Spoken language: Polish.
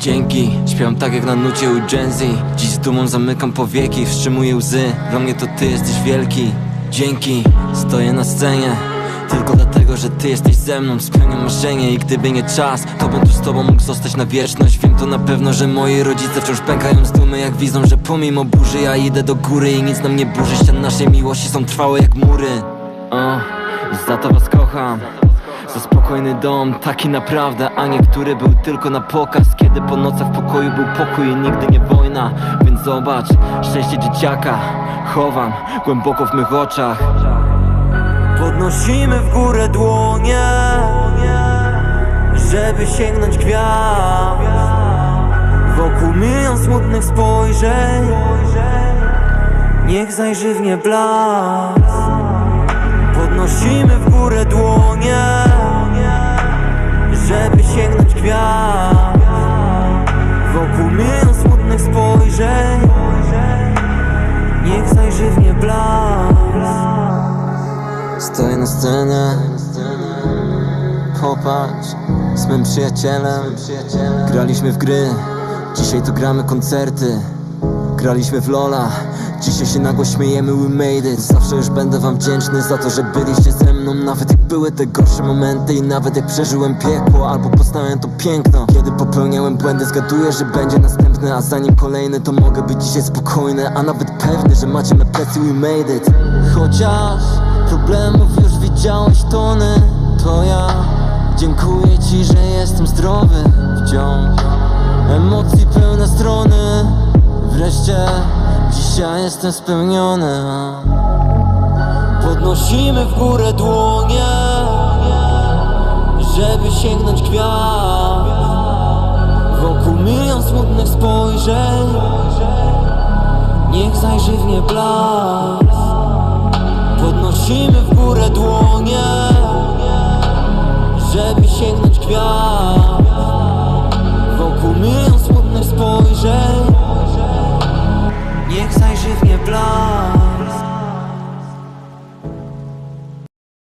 Dzięki, śpiewam tak jak na nucie u Gen Z. Dziś z dumą zamykam powieki, wstrzymuję łzy. Dla mnie to ty jesteś wielki. Dzięki, stoję na scenie. Tylko dlatego, że ty jesteś ze mną Spełniam marzenie. I gdyby nie czas To bym tu z tobą mógł zostać na wieczność. Wiem to na pewno, że moi rodzice wciąż pękają z dumy Jak widzą, że pomimo burzy ja idę do góry. I nic nam nie burzy Ścian naszej miłości są trwałe jak mury. O, Za to was kocham za spokojny dom, taki naprawdę A nie który był tylko na pokaz. Kiedy po nocach w pokoju był pokój i nigdy nie wojna. Więc zobacz, szczęście dzieciaka Chowam głęboko w mych oczach. Podnosimy w górę dłonie Żeby sięgnąć gwiazd. Wokół milion smutnych spojrzeń Niech zajrzy w nie blask. Podnosimy w górę dłonie Na scenie Popatrz Z mym przyjacielem. Graliśmy w gry Dzisiaj tu gramy koncerty. Graliśmy w Lola Dzisiaj się nago śmiejemy, we made it. Zawsze już będę wam wdzięczny za to, że byliście ze mną Nawet jak były te gorsze momenty I nawet jak przeżyłem piekło Albo poznałem to piękno. Kiedy popełniałem błędy Zgaduję, że będzie następny A zanim kolejny to mogę być dzisiaj spokojny A nawet pewny, że macie me plecy, we made it. Chociaż problemów już widziałeś tony. To ja dziękuję ci, że jestem zdrowy. Wciąż emocji pełne strony. Wreszcie dzisiaj jestem spełniony. Podnosimy w górę dłonie Żeby sięgnąć gwiazd. Wokół milion smutnych spojrzeń. Niech zajrzy w nie blask Podnosimy w górę dłonie Żeby sięgnąć gwiazd. Wokół milion smutnych spojrzeń. Niech zajrzy w nie